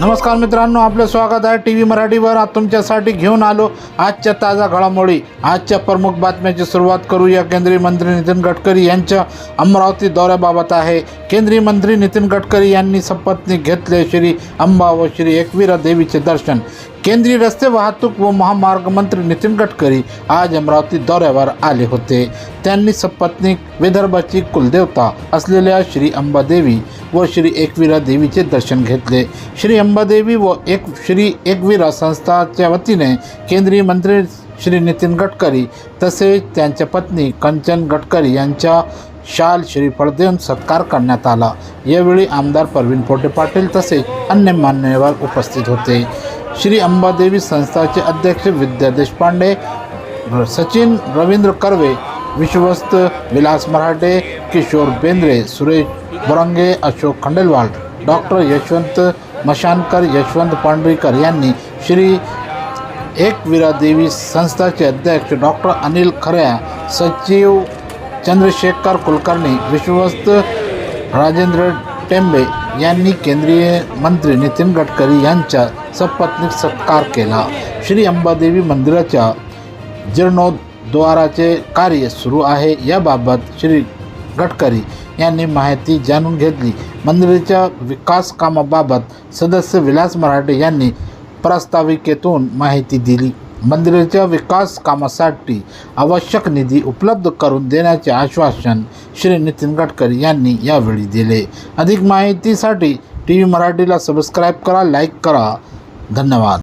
नमस्कार मित्रांनो आपलं स्वागत आहे टी व्ही मराठीवर. आज तुमच्यासाठी घेऊन आलो आजच्या ताजा घडामोडी. आजच्या प्रमुख बातम्याची सुरुवात करूया. केंद्रीय मंत्री नितीन गडकरी यांच्या अमरावती दौऱ्याबाबत आहे. केंद्रीय मंत्री नितीन गडकरी यांनी संपत्नी घेतले श्री अंबा व श्री एकवीरा देवीचे दर्शन. केंद्रीय रस्ते वाहतूक व महामार्ग मंत्री नितीन गडकरी आज अमरावती दौऱ्यावर आले होते. त्यांनी सपत्नी विदर्भाची कुलदेवता असलेल्या श्री अंबादेवी व श्री एकविरा देवीचे दर्शन घेतले. श्री अंबादेवी व एक श्री एकविरा संस्थाच्या वतीने केंद्रीय मंत्री श्री नितीन गडकरी तसेच त्यांच्या पत्नी कंचन गडकरी यांच्या शाल श्रीफळ देऊन सत्कार करण्यात आला. यावेळी आमदार प्रवीण पोटे पाटील तसेच अन्य मान्यवर उपस्थित होते. श्री अंबादेवी संस्थाचे अध्यक्ष विद्या देशपांडे सचिन रवींद्र कर्वे विश्वस्त विलास मराठे किशोर बेंद्रे सुरेश बोरंगे अशोक खंडेलवाल डॉक्टर यशवंत मशानकर यशवंत पांढरीकर यांनी श्री एकवीरा देवी संस्थाचे अध्यक्ष डॉक्टर अनिल खऱ्या सचिव चंद्रशेखर कुलकर्णी विश्वस्त राजेंद्र टेंबे यांनी केंद्रीय मंत्री नितीन गडकरी यांच्या सपत्नीक सत्कार केला. श्री अंबादेवी मंदिराच्या जीर्णोद्वाराचे कार्य सुरू आहे. याबाबत श्री गडकरी यांनी माहिती जाणून घेतली. मंदिराच्या विकास कामाबाबत सदस्य विलास मराठे यांनी प्रस्ताविकेतून माहिती दिली. मंदिराच्या विकास कामासाठी आवश्यक निधी उपलब्ध करून देण्याचे आश्वासन श्री नितीन गडकरी यांनी यावेळी दिले. अधिक माहितीसाठी टी व्ही मराठीला सबस्क्राईब करा लाईक करा. धन्यवाद.